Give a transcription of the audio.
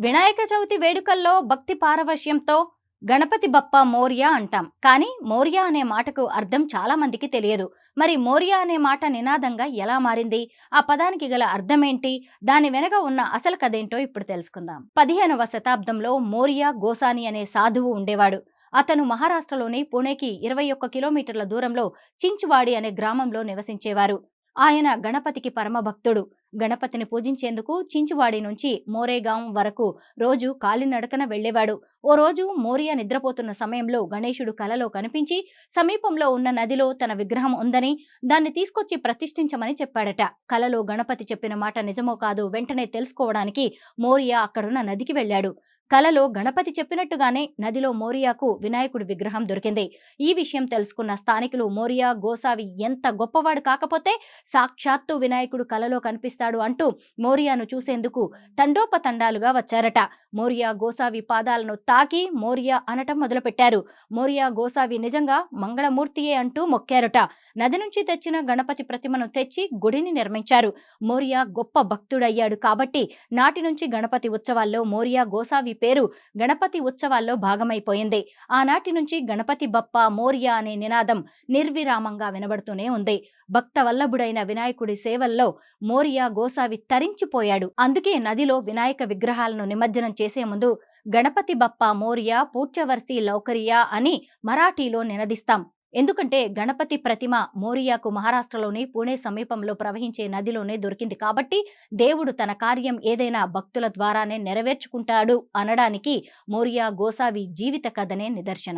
వినాయక చవితి వేడుకల్లో భక్తి పారవశ్యంతో గణపతి బప్ప మోరియా అంటాం. కానీ మోరియా అనే మాటకు అర్థం చాలా మందికి తెలియదు. మరి మోరియా అనే మాట నినాదంగా ఎలా మారింది? ఆ పదానికి గల అర్థమేంటి? దాని వెనక ఉన్న అసలు కథేంటో ఇప్పుడు తెలుసుకుందాం. పదిహేనవ శతాబ్దంలో మోరియా గోసాని అనే సాధువు ఉండేవాడు. అతను మహారాష్ట్రలోని పుణేకి ఇరవై ఒక్క కిలోమీటర్ల దూరంలో చించువాడి అనే గ్రామంలో నివసించేవారు. ఆయన గణపతికి పరమభక్తుడు. గణపతిని పూజించేందుకు చించువాడి నుంచి మోరేగాం వరకు రోజు కాలినడకన వెళ్ళేవాడు ఓ రోజు మోరియా నిద్రపోతున్న సమయంలో గణేశుడు కలలో కనిపించి సమీపంలో ఉన్న నదిలో తన విగ్రహం ఉందని దాన్ని తీసుకొచ్చి ప్రతిష్ఠించమని చెప్పాడట. కలలో గణపతి చెప్పిన మాట నిజమో కాదు వెంటనే తెలుసుకోవడానికి మోరియా అక్కడున్న నదికి వెళ్ళాడు. కలలో గణపతి చెప్పినట్టుగానే నదిలో మోరియాకు వినాయకుడి విగ్రహం దొరికింది. ఈ విషయం తెలుసుకున్న స్థానికులు మోరియా గోసావి ఎంత గొప్పవాడు కాకపోతే సాక్షాత్తు వినాయకుడు కలలో కనిపిస్తాడు అంటూ మోరియాను చూసేందుకు తండోపతండాలుగా వచ్చారట. మోరియా గోసావి పాదాలను తాకి మోరియా అనటం మొదలుపెట్టారు. మోరియా గోసావి నిజంగా మంగళమూర్తియే అంటూ మొక్కారట. నది నుంచి తెచ్చిన గణపతి ప్రతిమను తెచ్చి గుడిని నిర్మించారు. మోరియా గొప్ప భక్తుడయ్యాడు కాబట్టి నాటి నుంచి గణపతి ఉత్సవాల్లో మోరియా గోసావి పేరు గణపతి ఉత్సవాల్లో భాగమైపోయింది. ఆనాటి నుంచి గణపతి బప్ప మోరియా అనే నినాదం నిర్విరామంగా వినబడుతూనే ఉంది. భక్త వల్లభుడైన వినాయకుడి సేవల్లో మోరియా గోసావి తరించిపోయాడు. అందుకే నదిలో వినాయక విగ్రహాలను నిమజ్జనం చేసే ముందు గణపతి బప్ప మోరియా పూడ్చవర్సి లౌకరియా అని మరాఠీలో నినదిస్తాం. ఎందుకంటే గణపతి ప్రతిమ మోరియాకు మహారాష్ట్రలోని పూణే సమీపంలో ప్రవహించే నదిలోనే దొరికింది కాబట్టి దేవుడు తన కార్యం ఏదైనా భక్తుల ద్వారానే నెరవేర్చుకుంటాడు అనడానికి మోరియా గోసావి జీవిత కథనే నిదర్శనం.